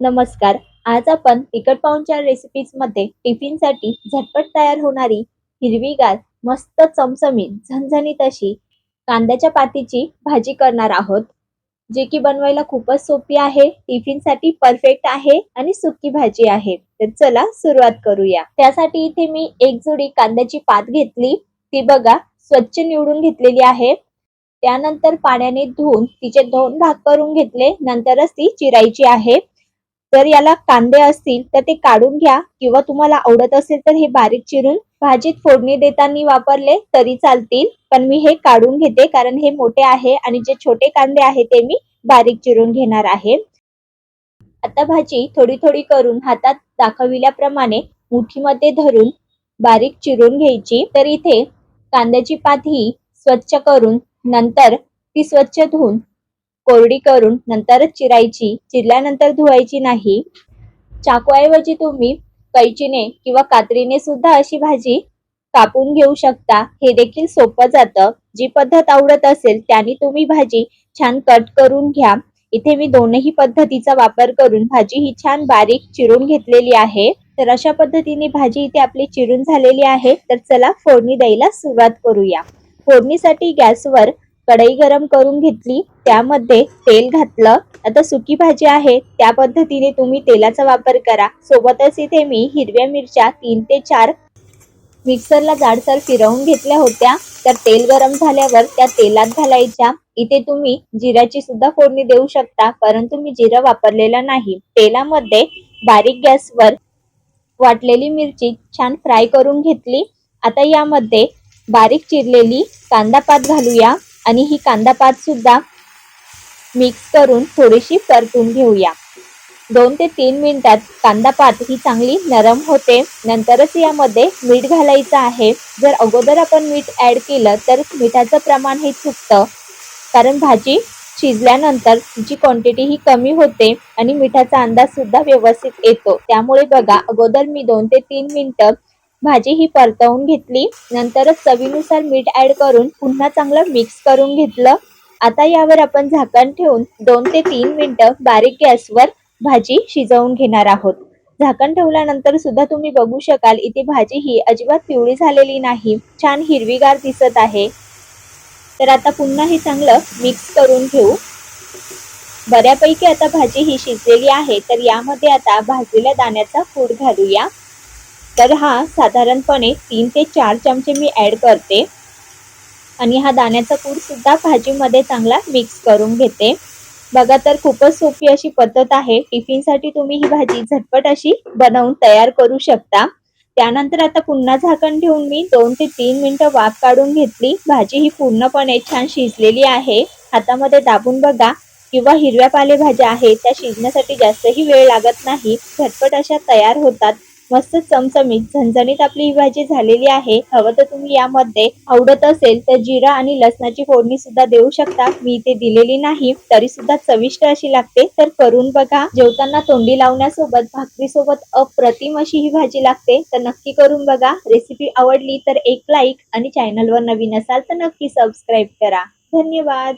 नमस्कार. आज आपण तिखट पाहुणच्या रेसिपीजमध्ये टिफिनसाठी झटपट तयार होणारी हिरवीगार मस्त चमचमीत झणझणीत अशी कांद्याच्या पातीची भाजी करणार आहोत. जे की बनवायला खूपच सोपी आहे. टिफिनसाठी परफेक्ट आहे आणि सुकी भाजी आहे. तर चला सुरुवात करूया. त्यासाठी इथे मी एक जोडी कांद्याची पात घेतली. ती बघा स्वच्छ निवडून घेतलेली आहे. त्यानंतर पाण्याने धुवून तिचे दोन भाग करून घेतले. नंतरच ती चिरायची आहे. जर याला कांदे असतील तर ते काढून घ्या. किंवा तुम्हाला आवडत असेल तर हे बारीक चिरून भाजीत फोडणी देताना वापरले तरी चालतील. पण मी हे काढून घेते कारण हे मोठे आहे आणि जे छोटे कांदे आहे ते मी बारीक चिरून घेणार आहे. आता भाजी थोडी थोडी करून हातात दाखविल्याप्रमाणे मुठीमध्ये धरून बारीक चिरून घ्यायची. तर इथे कांद्याची पात ही स्वच्छ करून नंतर ती स्वच्छ धुवून कोरडी करून नंतरच चिरायची चिरल्यानंतर धुवायची नाही. चाकूऐवजी तुम्ही कैचीने किंवा कात्रीने सुद्धा अशी भाजी कापून घेऊ शकता. हे देखील सोपं जातं. जी पद्धत आवडत असेल त्याने तुम्ही भाजी छान कट करून घ्या. इथे मी दोनही पद्धतीचा वापर करून भाजी ही छान बारीक चिरून घेतलेली आहे. तर अशा पद्धतीने भाजी इथे आपली चिरून झालेली आहे. तर चला फोडणी द्यायला सुरुवात करूया. फोडणीसाठी गॅसवर कढई गरम करून घेतली त्यामध्ये तेल घातलं. आता सुकी भाजी आहे त्या पद्धतीने तुम्ही तेलाचा वापर करा. सोबतच इथे मी हिरव्या मिरच्या तीन ते चार मिक्सरला जाडसर फिरवून घेतल्या होत्या. तर तेल गरम झाल्यावर त्या तेलात घालायच्या. इथे तुम्ही जिऱ्याची सुद्धा फोडणी देऊ शकता परंतु मी जिरं वापरलेलं नाही. तेलामध्ये बारीक गॅसवर वाटलेली मिरची छान फ्राय करून घेतली. आता यामध्ये बारीक चिरलेली कांदा पात घालूया. आणि ही कांदा पात सुद्धा मिक्स करून थोडीशी परतून घेऊया. दोन ते तीन मिनिटात कांदा पात ही चांगली नरम होते. नंतरच यामध्ये मीठ घालायचं आहे. जर अगोदर आपण मीठ ऍड केलं तर मिठाचं प्रमाण हे चुकतं. कारण भाजी शिजल्यानंतर तिची क्वांटिटी ही कमी होते आणि मिठाचा अंदाज सुद्धा व्यवस्थित येतो. त्यामुळे बघा अगोदर मी दोन ते तीन मिनिटं भाजी ही परतवून घेतली. नंतरच चवीनुसार मीठ ऍड करून पुन्हा चांगलं मिक्स करून घेतलं. आता यावर आपण झाकण ठेवून दोन ते तीन मिनिट बारीक गॅसवर भाजी शिजवून घेणार आहोत. झाकण ठेवल्यानंतर सुद्धा तुम्ही बघू शकाल इथे भाजी ही अजिबात पिवळी झालेली नाही. छान हिरवीगार दिसत आहे. तर आता पुन्हा हे चांगलं मिक्स करून घेऊ. बऱ्यापैकी आता भाजी ही शिजलेली आहे तर यामध्ये आता भाजलेल्या दाण्याचा फूड घालूया. तर हा साधारणपणे तीन ते चार चमचे मी ऍड करते. आणि हा दाण्याचा कूट सुद्धा भाजीमध्ये चांगला मिक्स करून घेते. बघा तर खूपच सोपी अशी पद्धत आहे. टिफिनसाठी तुम्ही ही भाजी झटपट अशी बनवून तयार करू शकता. त्यानंतर आता पुन्हा झाकण ठेवून मी दोन ते तीन मिनटं वाफ काढून घेतली. भाजी ही पूर्णपणे छान शिजलेली आहे. हातामध्ये दाबून बघा किंवा हिरव्या पालेभाज्या आहेत त्या शिजण्यासाठी जास्तही वेळ लागत नाही. झटपट अशा तयार होतात. मस्त चमचमीत झणझणीत आपली ही भाजी झालेली आहे. हवं तर तुम्ही यामध्ये आवडत असेल तर जिरा आणि लसणाची फोडणी सुद्धा देऊ शकता. मी इथे दिलेली नाही तरी सुद्धा चविष्ट अशी लागते. तर करून बघा. जेवताना तोंडी लावण्यासोबत भाकरी सोबत अप्रतिम अशी ही भाजी लागते. तर नक्की करून बघा. रेसिपी आवडली तर एक लाईक आणि चॅनलवर नवीन असाल तर नक्की सबस्क्राईब करा. धन्यवाद.